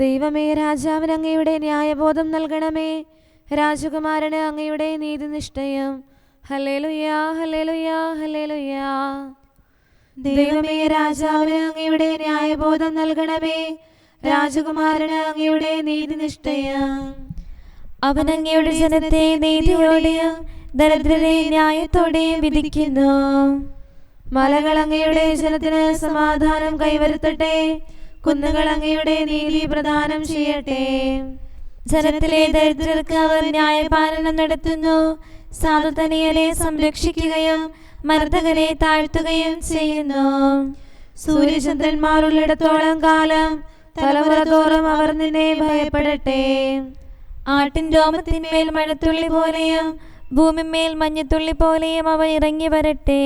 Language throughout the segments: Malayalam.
ദൈവമേ രാജാവിന് അങ്ങയുടെ ന്യായബോധം നൽകണമേ. രാജകുമാരന് അങ്ങയുടെ നീതിനിഷ്ഠയും. ഹലേലുയാ ഹലേലുയാ ഹലേലുയാ ദൈവമേ രാജാവിന് അങ്ങയുടെ ന്യായബോധം നൽകണമേ. രാജകുമാരന് അങ്ങയുടെ നീതിനിഷ്ഠയും. അവൻ അങ്ങയുടെ ജനത്തെ നീതിയോടെയും ദരിദ്രരെ ന്യായത്തോടെയും വിധിക്കുന്നു. മലകൾ അങ്ങയുടെ ജനത്തിന് സമാധാനം കൈവരുത്തട്ടെ. കുന്നുകൾ അങ്ങയുടെ നീതി പ്രദാനം ചെയ്യട്ടെ. ജനത്തിലെ ദരിദ്രർക്ക് അവർ ന്യായപാലനം നടത്തുന്നു. സാധുതനിയരെ സംരക്ഷിക്കുകയും മർദ്ദകരെ താഴ്ത്തുകയും ചെയ്യുന്നു. സൂര്യചന്ദ്രന്മാരുള്ളിടത്തോളം കാലം തലമുറ തോറും അവർ നിന്നെ ഭയപ്പെടട്ടെ. ആട്ടിൻ രോമത്തിന്മേൽ മഴത്തുള്ളി പോലെയും ഭൂമിമേൽ മഞ്ഞത്തുള്ളി പോലെയും അവ ഇറങ്ങി വരട്ടെ.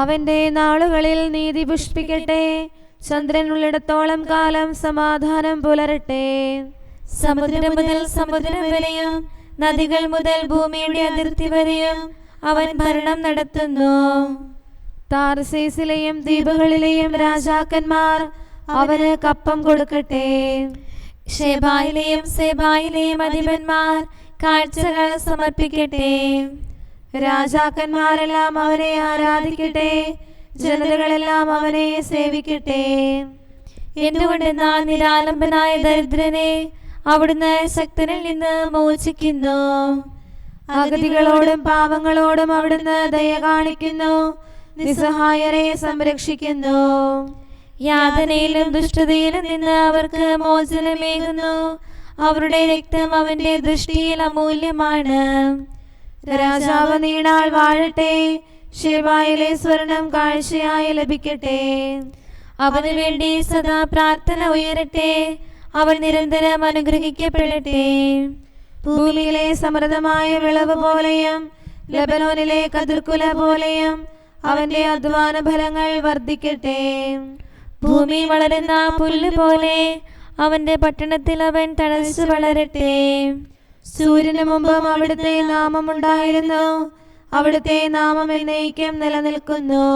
അവന്റെ നാളുകളിൽ നീതി പുഷ്പിക്കട്ടെ. ചന്ദ്രൻ ഉള്ളിടത്തോളം കാലം സമാധാനം പുലരട്ടെ. സമുദ്രം മുതൽ സമുദ്രം വരെയും നദികൾ മുതൽ ഭൂമിയുടെ അതിർത്തി വരെയും അവൻ ഭരണം നടത്തുന്നു. താർസേസിലെയും ദ്വീപുകളിലെയും രാജാക്കന്മാർ അവന് കപ്പം കൊടുക്കട്ടെ. ഷെബായിലെയും സെബായിലെയും അധിപന്മാർ കാഴ്ചകൾ സമർപ്പിക്കട്ടെ. രാജാക്കന്മാരെല്ലാം അവനെ ആരാധിക്കട്ടെ. ജനതകളെല്ലാം അവനെ സേവിക്കട്ടെ. എന്തുകൊണ്ടെന്നാൽ നിരാലംബനായ ദരിദ്രനെ അവിടുന്ന് ശക്തനിൽ നിന്ന് മോചിക്കുന്നു. അഗതികളോടും പാവങ്ങളോടും അവിടുന്ന് ദയ കാണിക്കുന്നു. നിസ്സഹായരെ സംരക്ഷിക്കുന്നു. യാതനയിലും ദുഷ്ടതയിലും നിന്ന് അവർക്ക് മോചനമേകുന്നു. അവരുടെ രക്തം അവന്റെ ദൃഷ്ടിയിൽ അമൂല്യമാണ്. രാജാവ് നീണാൾ വാഴട്ടെ. ശിവായിലെ സ്വർണം കാഴ്ചയായി ലഭിക്കട്ടെ. അവന് വേണ്ടി സദാ പ്രാർത്ഥന ഉയരട്ടെ. അവൻ നിരന്തരം അനുഗ്രഹിക്കപ്പെടട്ടെ. ഭൂമിയിലെ സമൃദ്ധമായ വിളവ് പോലെയും ലബനോനിലെ കതിർക്കുല പോലെയും അവന്റെ അധ്വാന ഫലങ്ങൾ വർദ്ധിക്കട്ടെ. ഭൂമി വളരുന്ന പുല്ല് പോലെ അവന്റെ പട്ടണത്തിൽ അവൻ തഴച്ചു വളരട്ടെ. സൂര്യന് മുമ്പും അവിടുത്തെ നാമമുണ്ടായിരുന്നു അവിടുത്തെ നാമം എന്നേക്കും നിലനിൽക്കുന്നു.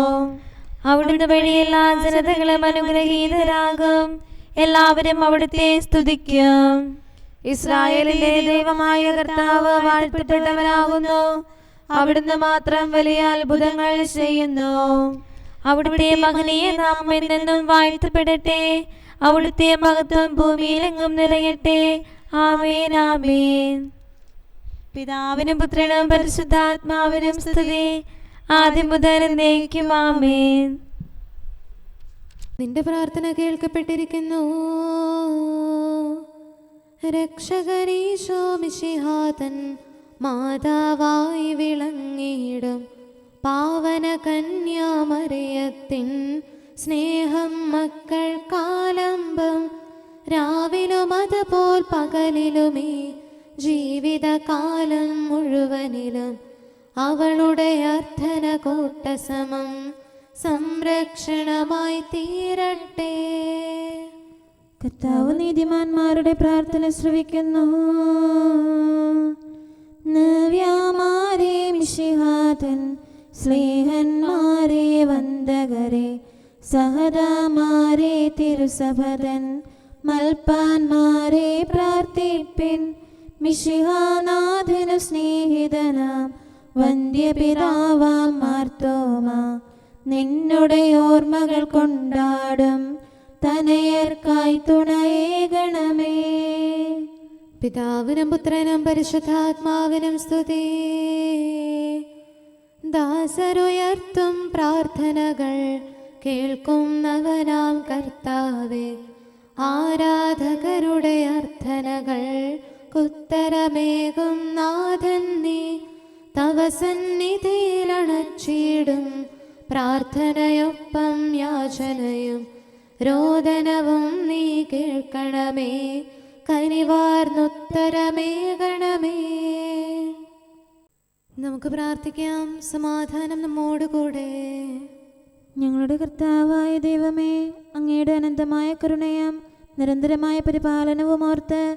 അവിടുന്ന് വഴി എല്ലാ ജനതകളും അനുഗ്രഹീതരാകും. എല്ലാവരും അവിടുത്തെ സ്തുതിക്കും. ഇസ്രായേലിലെ ദൈവമായ കർത്താവ് വാഴ്ത്തപ്പെട്ടവനാകുന്നു. അവിടുന്ന് മാത്രം വലിയ അത്ഭുതങ്ങൾ ചെയ്യുന്നു. അവിടുത്തെ മകനീയ നാമം വാഴ്ത്തപ്പെടട്ടെ. അവിടുത്തെ മഹത്വം ഭൂമിയിലെങ്ങും നിറയട്ടെ. ആമേൻ ആമേൻ. പിതാവിനും പുത്രനും പരിശുദ്ധാത്മാവിനും സ്തുതി. ആദ്യം മുതൽ എന്നേക്കും ആമേൻ. നിന്റെ പ്രാർത്ഥന കേൾക്കപ്പെട്ടിരിക്കുന്നു. രക്ഷകരീശോ മിശിഹാതൻ മാതാവായി വിളങ്ങിയിടും. പാവന കന്യാമറിയത്തിൻ സ്നേഹം മക്കൾ കാലമ്പം രാവിലും അതുപോൽ പകലിലുമേ ജീവിതകാലം മുഴുവനിലും അവളുടെ അർത്ഥന കൂട്ടസമം സംരക്ഷണമായി തീരട്ടെ. കർത്താവ് നീതിമാന്മാരുടെ പ്രാർത്ഥന ശ്രവിക്കുന്നു. നവ്യാമാരെ സ്നേഹന്മാരെ വന്ദകരെ സഹദാമാരെ തിരുസഭതൻ മൽപ്പാന്മാരെ പ്രാർത്ഥിപ്പിൻ. മിഷിഹാനാഥനു സ്നേഹിതനാം. വന്ധ്യപിതാവാം മാർത്തോമ. നിന്നുടെ ഓർമ്മകൾ കൊണ്ടാടും. തനയർക്കായി തുണയേകണമേ പിതാവിനും പുത്രനും പരിശുദ്ധാത്മാവിനും സ്തുതി. ദാസരുയർത്തും പ്രാർത്ഥനകൾ കേൾക്കുന്നവനാം കർത്താവേ. ആരാധകരുടെ അർത്ഥനകൾ ഉത്തരമേകും നാഥൻ നീ. തവ സന്നിധിയിലണച്ചിടും പ്രാർത്ഥനയൊപ്പം യാചനയും. രോദനവും നീ കേൾക്കണമേ. കനിവാർന്നുത്തരമേകണമേ. നമുക്ക് പ്രാർത്ഥിക്കാം. സമാധാനം നമ്മോടുകൂടെ. ഞങ്ങളുടെ കർത്താവായ ദൈവമേ അങ്ങയുടെ അനന്തമായ കരുണയും നിരന്തരമായ പരിപാലനവും ഓർത്ത്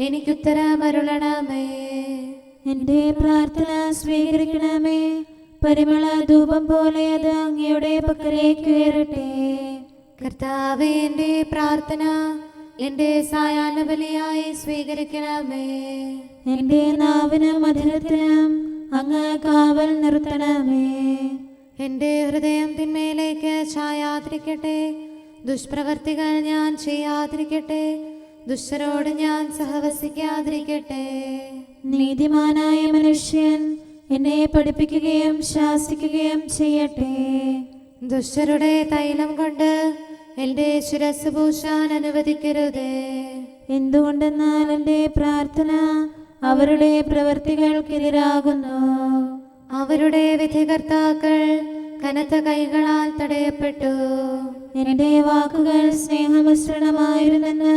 എനിക്കുത്തരമരുളണമേ. എന്റെ പ്രാർത്ഥന സ്വീകരിക്കണമേ. പരിമള ധൂപം പോലെ അത് അങ്ങയുടെ പക്കലേക്ക് ഉയരട്ടെ കർത്താവ് എന്റെ പ്രാർത്ഥന എന്റെ സായാഹ്ന ബലിയായി സ്വീകരിക്കണമേ. എന്റെ നാവിന് മധുരത്തിനും അങ്ങ് കാവൽ നിർത്തണമേ. എന്റെ ഹൃദയം തിന്മയിലേക്ക് ചായാതിരിക്കട്ടെ ദുഷ്പ്രവർത്തികൾ ഞാൻ ചെയ്യാതിരിക്കട്ടെ ദുഷ്ടരോട് ഞാൻ സഹവസിക്കാതിരിക്കട്ടെ. നീതിമാനായ മനുഷ്യൻ എന്നെ പഠിപ്പിക്കുകയും ശാസിക്കുകയും ചെയ്യട്ടെ. ദുഷ്ടരുടെ തൈലം കൊണ്ട് എന്റെ ശിരസ് പൂശാൻ അനുവദിക്കരുതേ. എന്തുകൊണ്ടെന്നാൽ എന്റെ പ്രാർത്ഥന അവരുടെ പ്രവൃത്തികൾക്കെതിരാകുന്നു അവരുടെ വിധികർത്താക്കൾ കനത്ത കൈകളാൽ തടയപ്പെട്ടു. എന്റെ വാക്കുകൾ സ്നേഹമിശ്രണമായിരുന്നെന്ന്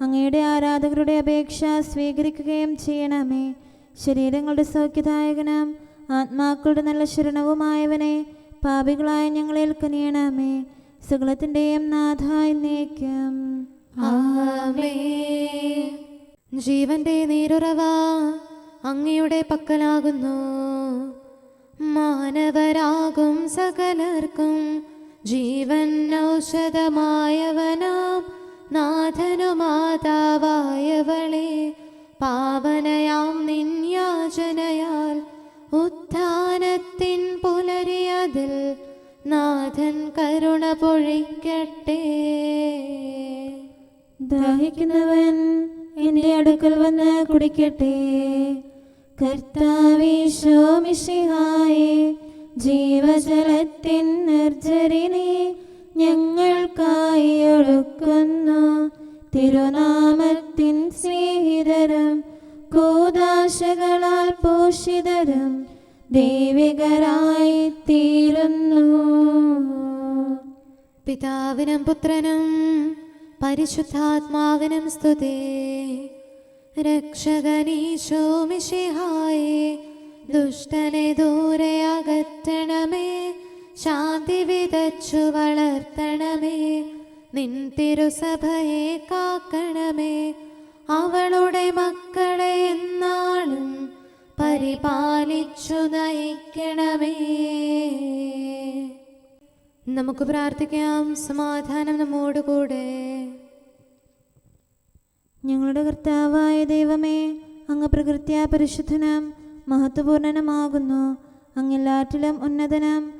അങ്ങയുടെ ആരാധകരുടെ അപേക്ഷ സ്വീകരിക്കുകയും ചെയ്യണമേ. ശരീരങ്ങളുടെ സൗഖ്യദായകനും ആത്മാക്കളുടെ നല്ല ശരണവുമായവനെ പാപികളായ ഞങ്ങളിൽ കനിയണമേ. സകലത്തിന്റെയും നാഥായി നീക്കം ജീവന്റെ നീരുറവ അങ്ങയുടെ പക്കലാകുന്നു. മാനവരാകും സകലർക്കും. ജീവൻ ഔഷധമായവനാം നാഥനുമാതാവായവളെ പാവനയാം നിന്യാചനയാൽ ഉത്ഥാനത്തിൻ പുലരിയതിൽ നാഥൻ കരുണ പൊഴിക്കട്ടെ. ദാഹിക്കുന്നവൻ എന്റെ അടുക്കൽ വന്ന് കുടിക്കട്ടെ. കർത്താവിശോമിഷിഹായെ ജീവജലത്തിൻ നിർജരിനെ ഞങ്ങൾക്കായി ഒഴുക്കുന്ന തിരുനാമത്തിൻ സ്നേഹിതരും കൂതാശകളാൽ പോഷിതരും ദൈവികരായി തീരുന്നു പിതാവിനും പുത്രനും പരിശുദ്ധാത്മാവിനും സ്തുതി. രക്ഷകനീശോ മിശിഹായെ ദുഷ്ടനെ ദൂരെ അകറ്റണമേ ശാന്തി വിതച്ചു വളർത്തണമേ. നിൻ തിരുസഭയെ കാക്കണമേ. അവളുടെ മക്കളെ എന്നാളും പരിപാലിച്ചു നയിക്കണമേ. നമുക്ക് പ്രാർത്ഥിക്കാം. സമാധാനം നമ്മോടുകൂടെ. ഞങ്ങളുടെ കർത്താവായ ദൈവമേ അങ്ങ് പ്രകൃത്യാ പരിശുദ്ധനാം മഹത്വപൂർണനുമാകുന്നു. അങ്ങെല്ലാറ്റിലും ഉന്നതനും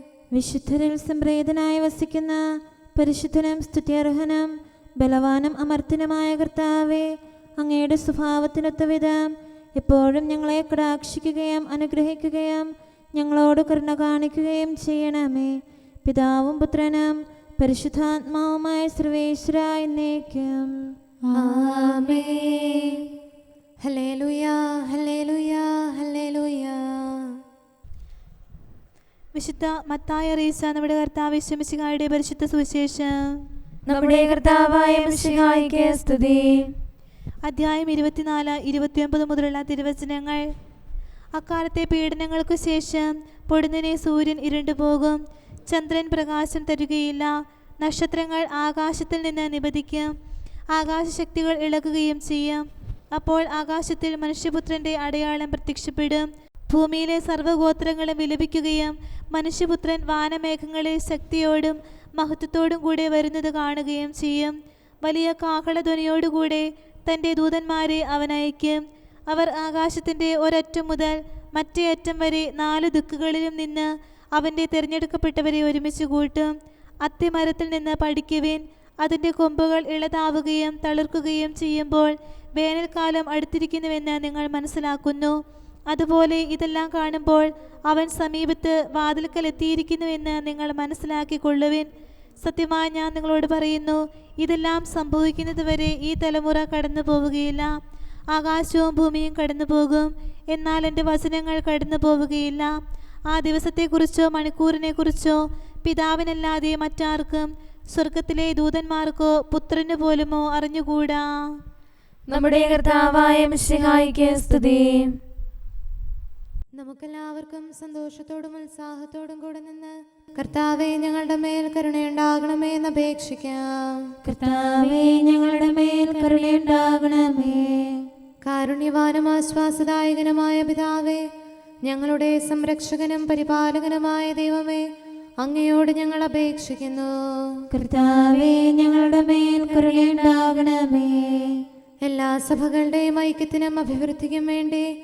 വിശുദ്ധരിൽ സംപ്രേതനായി വസിക്കുന്ന പരിശുദ്ധനും സ്തുത്യർഹനും ബലവാനും അമർത്തിനുമായ കർത്താവെ അങ്ങയുടെ സ്വഭാവത്തിനൊത്ത വിധം എപ്പോഴും ഞങ്ങളെ കടാക്ഷിക്കുകയും അനുഗ്രഹിക്കുകയും ഞങ്ങളോട് കരുണ കാണിക്കുകയും ചെയ്യണമേ. പിതാവും പുത്രനും പരിശുദ്ധാത്മാവുമായ സർവേശ്വര എന്നേക്കും. ഹല്ലേലൂയ ഹല്ലേലൂയ ഹല്ലേലൂയ. വിശുദ്ധ മത്തായ റീസ നമ്മുടെ കർത്താവ് ശമിശികായുടെ പരിശുദ്ധ സുവിശേഷം. നമ്മുടെ കർത്താവായ മിശിഹായിക്ക് സ്തുതി. അധ്യായം ഇരുപത്തിനാല് ഇരുപത്തിയൊമ്പത് മുതലുള്ള തിരുവചനങ്ങൾ. അക്കാലത്തെ പീഡനങ്ങൾക്കു ശേഷം പൊടുന്നിനെ സൂര്യൻ ഇരുണ്ടുപോകും ചന്ദ്രൻ പ്രകാശം തരുകയില്ല. നക്ഷത്രങ്ങൾ ആകാശത്തിൽ നിന്ന് നിബദിക്കും ആകാശശക്തികൾ ഇളകുകയും ചെയ്യും. അപ്പോൾ ആകാശത്തിൽ മനുഷ്യപുത്രന്റെ അടയാളം പ്രത്യക്ഷപ്പെടും. ഭൂമിയിലെ സർവഗോത്രങ്ങളെ വിലപിക്കുകയും മനുഷ്യപുത്രൻ വാനമേഘങ്ങളെ ശക്തിയോടും മഹത്വത്തോടും കൂടെ വരുന്നത് കാണുകയും ചെയ്യും. വലിയ കാഹളധ്വനിയോടുകൂടെ തന്റെ ദൂതന്മാരെ അവനയക്കും അവർ ആകാശത്തിന്റെ ഒരറ്റം മുതൽ മറ്റേ അറ്റം വരെ നാല് ദിക്കുകളിലും നിന്ന് അവന്റെ തിരഞ്ഞെടുക്കപ്പെട്ടവരെ ഒരുമിച്ച് കൂട്ടും. അത്തിമരത്തിൽ നിന്ന് പഠിക്കുവിൻ. അതിന്റെ കൊമ്പുകൾ ഇളതാവുകയും തളിർക്കുകയും ചെയ്യുമ്പോൾ വേനൽക്കാലം അടുത്തിരിക്കുന്നുവെന്ന് നിങ്ങൾ മനസ്സിലാക്കുന്നു. അതുപോലെ ഇതെല്ലാം കാണുമ്പോൾ അവൻ സമീപത്ത് വാതിൽക്കൽ എത്തിയിരിക്കുന്നുവെന്ന് നിങ്ങൾ മനസ്സിലാക്കിക്കൊള്ളുവിൻ. സത്യമായി ഞാൻ നിങ്ങളോട് പറയുന്നു ഇതെല്ലാം സംഭവിക്കുന്നതുവരെ ഈ തലമുറ കടന്നു പോവുകയില്ല ആകാശവും ഭൂമിയും കടന്നു പോകും എന്നാൽ എന്റെ വചനങ്ങൾ കടന്നു പോവുകയില്ല ആ ദിവസത്തെക്കുറിച്ചോ മണിക്കൂറിനെക്കുറിച്ചോ പിതാവിനല്ലാതെ മറ്റാർക്കും സ്വർഗത്തിലെ ദൂതന്മാർക്കോ പുത്രന് പോലുമോ അറിഞ്ഞുകൂടാ? നമ്മുടെ കർത്താവായ മിശിഹായിക്ക് സ്തുതി. നമുക്കെല്ലാവർക്കും സന്തോഷത്തോടും ഉത്സാഹത്തോടും കൂടെ നിന്ന് കർത്താവെ ഞങ്ങളുടെ മേൽ കരുണയുണ്ടാകണമേ എന്ന് അപേക്ഷിക്കാം. കർത്താവേ ഞങ്ങളുടെ മേൽ കരുണയുണ്ടാകണമേ. കാരുണ്യവാനും ആശ്വാസദായകനുമായ പിതാവേ ഞങ്ങളുടെ സംരക്ഷകനും പരിപാലകനുമായ ദൈവമേ അങ്ങയോട് ഞങ്ങൾ അപേക്ഷിക്കുന്നു. കർത്താവേ ഞങ്ങളുടെ മേൽ കരുണയുണ്ടാകണമേ. എല്ലാ സഭകളുടെയും ഐക്യത്തിനും അഭിവൃദ്ധിക്കും വേണ്ടി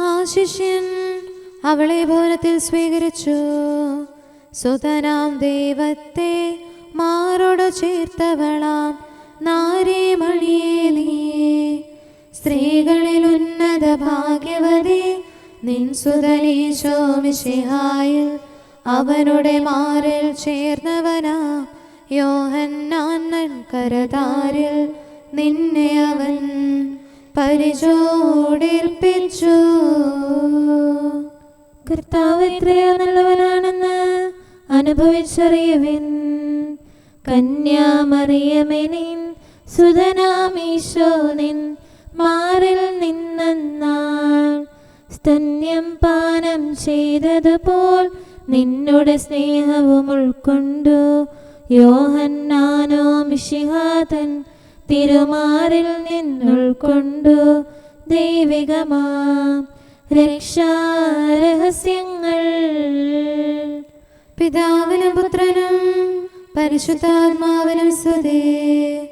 ആ ശിഷ്യൻ അവളെ ഭവനത്തിൽ സ്വീകരിച്ചു. സുതനാം ദൈവത്തെ മാറോട് ചേർത്തവളാം നാരീമണിയേ നീ. സ്ത്രീകളിൽ ഉന്നത ഭാഗ്യവതി നിൻ സുതനീശോമിശിഹായിൽ അവനുടെ മാറിൽ ചേർന്നവനാ. യോഹന്നാൻ കരതാരിൽ നിന്നെ അവൻ പരിചോടിൽപ്പിച്ചു കർത്താവ് എത്രയോ നല്ലവനാണെന്ന് അനുഭവിച്ചറിയുവിൻ. കന്യാമറിയമെനിൻ സുധനാമീശോ നിൻ മാറിൽ നിന്നാൾ സ്തന്യം പാനം ചെയ്തതുപോൽ നിന്നുടെ സ്നേഹവും ഉൾക്കൊണ്ടു. യോഹന്നാനോ മിഷിഹാതൻ തിരുമാറിൽ നിന്നുൾക്കൊണ്ടു. ദൈവികമാം രക്ഷാരഹസ്യങ്ങൾ. പിതാവിനും പുത്രനും പരിശുദ്ധാത്മാവിനും സ്തുതി.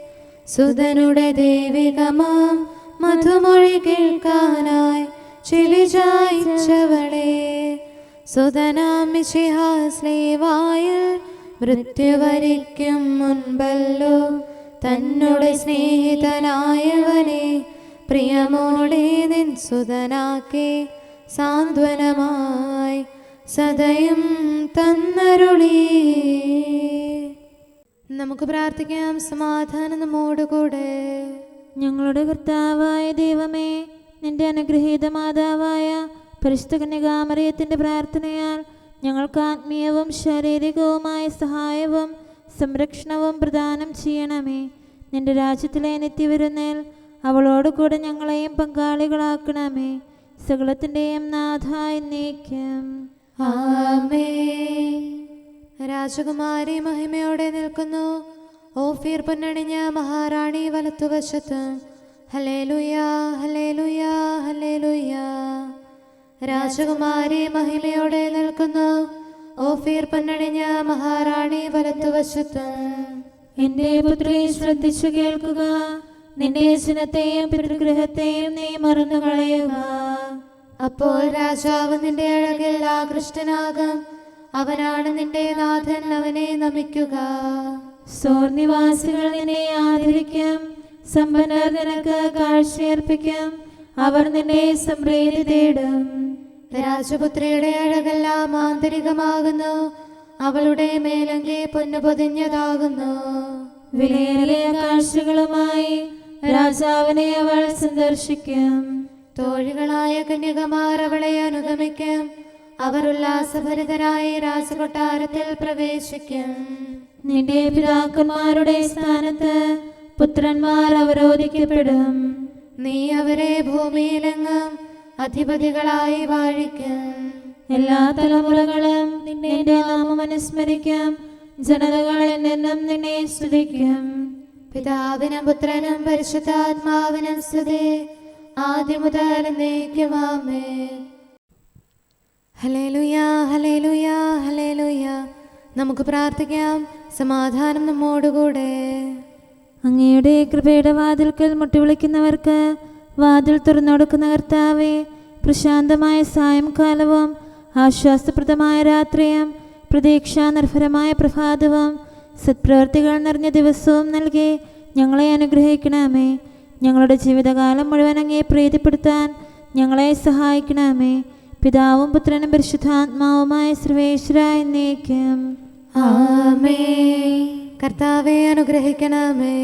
സുതനുടെ ദൈവികമാം മധുമൊഴി കേൾക്കാനായി ചിലിചായിച്ചവളെ സുതനാമിശിഹാസ്ലീവായിൽ മൃത്യുവരിക്കും മുൻപല്ലോ തന്നോട് സ്നേഹിതനായവനെ. പ്രിയമോടെ നിൻ സുതനാക്കി സാന്ത്വനമായി സദയം തന്നരുളി. നമുക്ക് പ്രാർത്ഥിക്കാം സമാധാനം നമ്മോടുകൂടെ ഞങ്ങളുടെ കർത്താവായ ദൈവമേ നിന്റെ അനുഗ്രഹീത മാതാവായ പരിശുദ്ധ കന്യകാമറിയത്തിന്റെ പ്രാർത്ഥനയാൽ ഞങ്ങൾക്ക് ആത്മീയവും ശാരീരികവുമായ സഹായവും സംരക്ഷണവും പ്രദാനം ചെയ്യണമേ. നിന്റെ രാജ്യത്തിലെ നിത്യവിരുന്നേൽ അവളോട് കൂടെ ഞങ്ങളെയും പങ്കാളികളാക്കണമേ. സകലത്തിന്റെയും നാഥ എന്നേക്കും. ആമേ. രാജകുമാരി മഹിമയോടെ നിൽക്കുന്നു. ഓഫീർ പൊന്നണിഞ്ഞ മഹാറാണി വലത്തുവശത്ത്. ഹലേലുയ രാജകുമാരി മഹിമയോടെ നിൽക്കുന്നു. ഓഫീർ പൊന്നണിഞ്ഞ മഹാറാണി വലത്തുവശത്ത്. എന്റെ പുത്രി ശ്രദ്ധിച്ചു കേൾക്കുക. നിന്റെ യശനത്തെയും പിതൃഗ്രഹത്തെയും നീ മറന്നു കളയുക. അപ്പോൾ രാജാവ് നിന്റെ അഴകിൽ ആകൃഷ്ടനാകും. അവനാണ് നിന്റെ നാഥൻ അവനെ നമിക്കുക. സോർനിവാസികൾ നിന്നെ ആദരിക്കും. സമ്പന്നർ നിനക്ക് കാഴ്ചയർപ്പിക്കും. അവർ നിന്നെ സംപ്രീതി തേടും. രാജപുത്രിയുടെ അഴകെല്ലാം ആന്തരികമാകുന്നു. അവളുടെ മേലങ്കി പൊന്നു പൊതിഞ്ഞതാകുന്നു വിലയേറിയ കാഴ്ചകളുമായി രാജാവിനെ അവൾ സന്ദർശിക്കും. തോഴികളായ കന്യകമാർ അവളെ അനുഗമിക്കും. അവർ ഉല്ലാസഭരിതരായി രാജകൊട്ടാരത്തിൽ പ്രവേശിക്കും. നിന്റെ പിതാക്കന്മാരുടെ സ്ഥാനത്ത് പുത്രന്മാർ അവരോധിക്കപ്പെടും. നീ അവരെ ഭൂമിയിലെങ്ങും അധിപതികളായി വാഴിക്കും. എല്ലാ തലമുറകളും നിന്റെ നാമം അനുസ്മരിക്കും. ജനതകൾ എന്നെന്നും നിന്നെ സ്തുതിക്കും. പിതാവിനും പുത്രനും പരിശുദ്ധാത്മാവിനും സ്തുതി. ആദ്യം മുതൽ എന്നേക്കുമാമേ ഹലേലുയ ഹലേലുയ ഹലേലുയ നമുക്ക് പ്രാർത്ഥിക്കാം. സമാധാനം നമ്മോടുകൂടെ. അങ്ങയുടെ കൃപയുടെ വാതിൽക്കൽ മുട്ടി വിളിക്കുന്നവർക്ക് വാതിൽ തുറന്നുകൊടുക്കുന്ന കർത്താവെ പ്രശാന്തമായ സായംകാലവും ആശ്വാസപ്രദമായ രാത്രിയും പ്രതീക്ഷാനിർഭരമായ പ്രഭാതവും സത്പ്രവർത്തികൾ നിറഞ്ഞ ദിവസവും നൽകി ഞങ്ങളെ അനുഗ്രഹിക്കണമേ. ഞങ്ങളുടെ ജീവിതകാലം മുഴുവൻ അങ്ങേ പ്രീതിപ്പെടുത്താൻ ഞങ്ങളെ സഹായിക്കണമേ. പിതാവും പുത്രനും പരിശുദ്ധാത്മാവുമായ സർവേശ്വര എന്നേക്കും. ആമേ കർത്താവെ അനുഗ്രഹിക്കണമേ.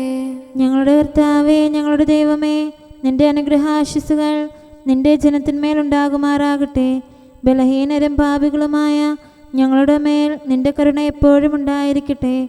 ഞങ്ങളുടെ കർത്താവേ ഞങ്ങളുടെ ദൈവമേ നിന്റെ അനുഗ്രഹാശിസുകൾ നിന്റെ ജനത്തിന്മേലുണ്ടാകുമാറാകട്ടെ ബലഹീനരും പാപികളുമായ ഞങ്ങളുടെ മേൽ നിന്റെ കരുണ എപ്പോഴും ഉണ്ടായിരിക്കട്ടെ.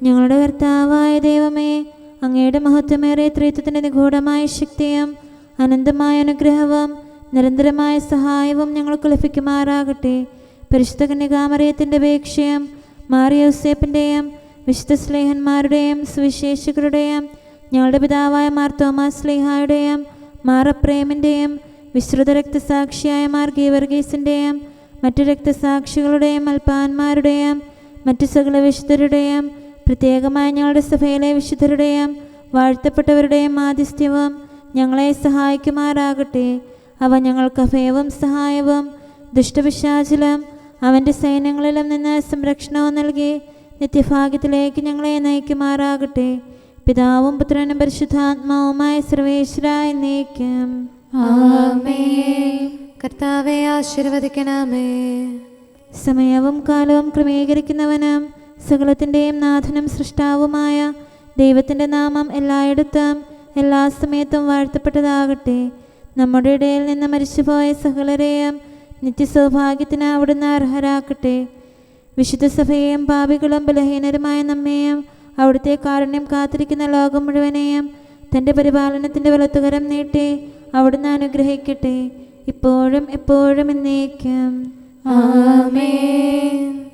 ഞങ്ങളുടെ കർത്താവായ ദൈവമേ അങ്ങയുടെ മഹത്വമേറിയ ത്രിത്വത്തിന്റെ നിഗൂഢമായ ശക്തിയും അനന്തമായ അനുഗ്രഹവും നിരന്തരമായ സഹായവും ഞങ്ങൾക്ക് ലഭിക്കുമാറാകട്ടെ. പരിശുദ്ധ കന്യകാമറിയത്തിന്റെ അപേക്ഷയും മാറിയോസേപ്പിന്റെയും വിശുദ്ധ സ്നേഹന്മാരുടെയും സുവിശേഷകരുടെയും ഞങ്ങളുടെ പിതാവായ മാർ തോമാസ് സ്ലേഹായുടെയും മാറപ്രേമിന്റെയും വിശ്രുത രക്തസാക്ഷിയായ മാർ ഗീവർഗീസിന്റെയും മറ്റു രക്തസാക്ഷികളുടെയും അൽപാന്മാരുടെയും മറ്റു സകല വിശുദ്ധരുടെയും പ്രത്യേകമായി ഞങ്ങളുടെ സഭയിലെ വിശുദ്ധരുടെയും വാഴ്ത്തപ്പെട്ടവരുടെയും ആതിഥ്യവും ഞങ്ങളെ സഹായിക്കുമാറാകട്ടെ. അവ ഞങ്ങൾക്ക് അഭയവും സഹായവും ദുഷ്ടപിശാചിലും അവന്റെ സൈന്യങ്ങളിലും നിന്ന് സംരക്ഷണവും നൽകി നിത്യഭാഗ്യത്തിലേക്ക് ഞങ്ങളെ നയിക്കുമാറാകട്ടെ. പിതാവും പുത്രനും പരിശുദ്ധാത്മാവുമായ സർവേശ്വരായി നീക്കും കർത്താവെ ആശീർവദിക്കണമേ. സമയവും കാലവും ക്രമീകരിക്കുന്നവനും സകലത്തിന്റെയും നാഥനും സൃഷ്ടാവുമായ ദൈവത്തിന്റെ നാമം എല്ലായിടത്തും എല്ലാ സമയത്തും വാഴ്ത്തപ്പെട്ടതാകട്ടെ. നമ്മുടെ ഇടയിൽ നിന്ന് മരിച്ചുപോയ സകലരെയും നിത്യസൗഭാഗ്യത്തിന് അവിടുന്ന് അർഹരാക്കട്ടെ. വിശുദ്ധ സഭയെയും പാപികളും ബലഹീനരുമായ നമ്മെയും അവിടുത്തെ കാരുണ്യം കാത്തിരിക്കുന്ന ലോകം മുഴുവനെയും തന്റെ പരിപാലനത്തിന്റെ വലത്തുകരം നീട്ടി അവിടുന്ന് അനുഗ്രഹിക്കട്ടെ. ഇപ്പോഴും എപ്പോഴും എന്നേക്കും. ആമേൻ.